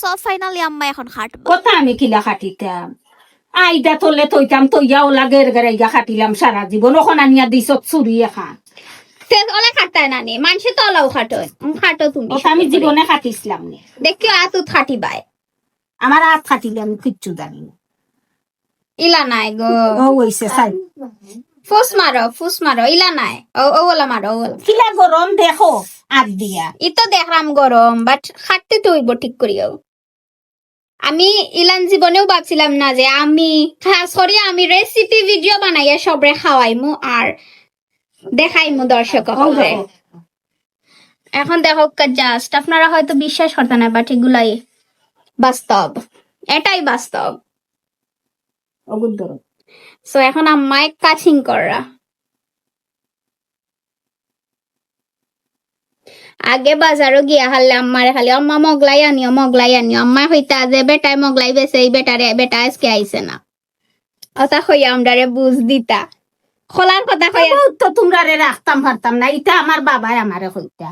So finally আম্মা এখন খাটবা। কথা আমি কিলা খাটিতাম। আইদা তলে তৈতাম তৈয়া ওলা গের গেরে ইয়া খাটিলাম সারা জীবন ওখান আনিয়া দিছ চুরি এখা তে ওলা খাটায় নানি মানুষে তো ওলাও খাটো তুমি। আমি জীবনে খাটিছিলাম নে। দেখি আতু খাটি বাই আমার হাত খাটিলে আমি কিচ্ছু জানি। না ইলা নাই গো। ও হইছে সাই ফুস মারো ফুস মারো ইলা নাই। ও ও ওলা মারো কিলা গরম দেখো আর দিয়া। ই তো দেখলাম গরম বাট খাটতে তো হইব ঠিক করিও আমি ইলান জীবনেও ভাবছিলাম না যে আমি খাস করে আমি রেসিপি ভিডিও বানাইয়া সবরে খাওয়াইমু আর দেখাইমু দর্শক এখন দেখো জাস্ট আপনারা হয়তো বিশ্বাস করতে না বাট এগুলাই বাস্তব। এটাই বাস্তব। সো এখন আম্মায় কাছিং করা আগে বাজারও গিয়া হারলে আম্মারে খালি আম্মা মগলাই আনিও মগলাই আনিও। আম্মা হইতা যে বেটায় মগলাই বেছে এই বেটারে বেটা আজকে আইছে না। অতা হইয়া আমরারে বুঝ দিতা। খোলার কথা কইয়া তো তোমরা রে রাখতাম পারতাম না এটা আমার বাবাই আমারে হইতা।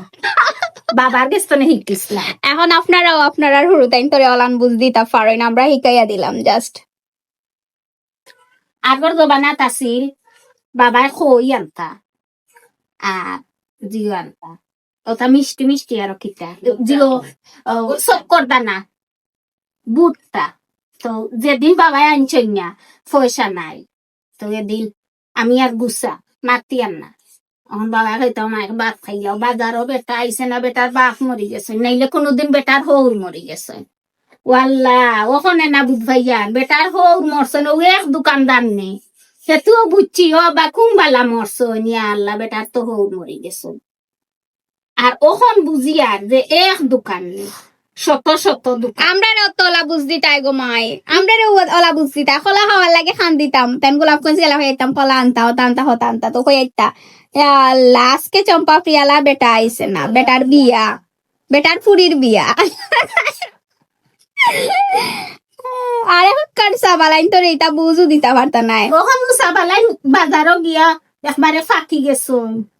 বাবার গেস্তনে শিখিছিলাম। এখন আপনারাও আপনারা হুরুতাইন তোরে অলান বুঝ দিতা পারেন আমরা শিকাইয়া দিলাম জাস্ট। আগর জবানাত আছিল বাবাই খই আনতা? আর জিও আনতা। ওটা মিষ্টি মিষ্টি আর কিতা জিও চক্কর দানা বুটটা তো যেদিন বাবাই আনছই না পয়সা নাই তো এদিন আমি আর গুসা মাতি আর না এখন বাবা হয়তো আমাকে বাপ খাইয়াও বাজারও বেটা আইসে না বেটার বাপ মরি গেছে নাইলে কোনোদিন বেটার হৌর মরি গেছে ওয়াল্লা ওখানে না বুঝ ভাইয়া বেটার হৌর মরছে না ও এক দোকানদার নেই সেতুও বুঝছি ও বা কুম্বালা মরছে নিয়া আল্লাহ বেটার তো হৌর মরি গেছে আর ওখন বুঝি আর যে এক দোকান শত শত দোকান। আমরা তো ওলা বুঝ তাই গো মাই আমরা ওলা বুঝ দিতা খোলা হওয়ার লাগে খান দিতাম। তেন গোলাপ কঞ্চি গেলা হইতাম কলা আনতা হতা আনতা হতা আনতা তো কইতা লাস্টকে চম্পা প্রিয়ালা বেটা আইছে না বেটার বিয়া বেটার ফুরির বিয়া। আরে হকার সাবালাইন তোর এটা বুঝু দিতা পারতা নাই। ওখন মুসাবালাই বাজারও গিয়া একবারে ফাঁকি গেছো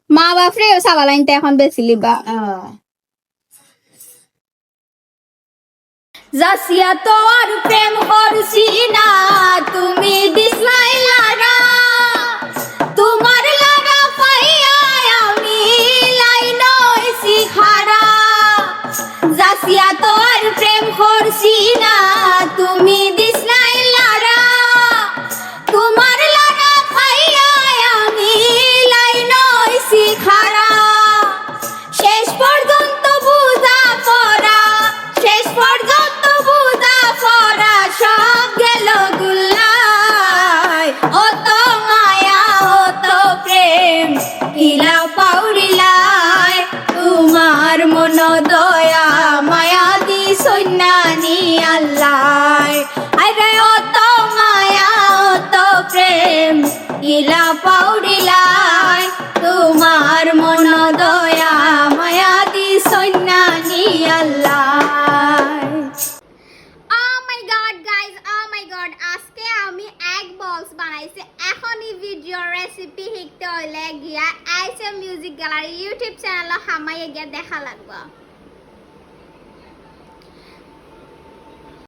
মা বাপরে সাবালাইনটা এখন বেশি লিবা। জাসিয়া তো আর প্রেম করছি না তুমি দিসলাই এখন এই ভিডিও রেসিপি শিখতে হলে গিয়া আইসে মিউজিক গ্যালারি ইউটিউব চ্যানেল হামাইয়ে গিয়া দেখা লাগবে।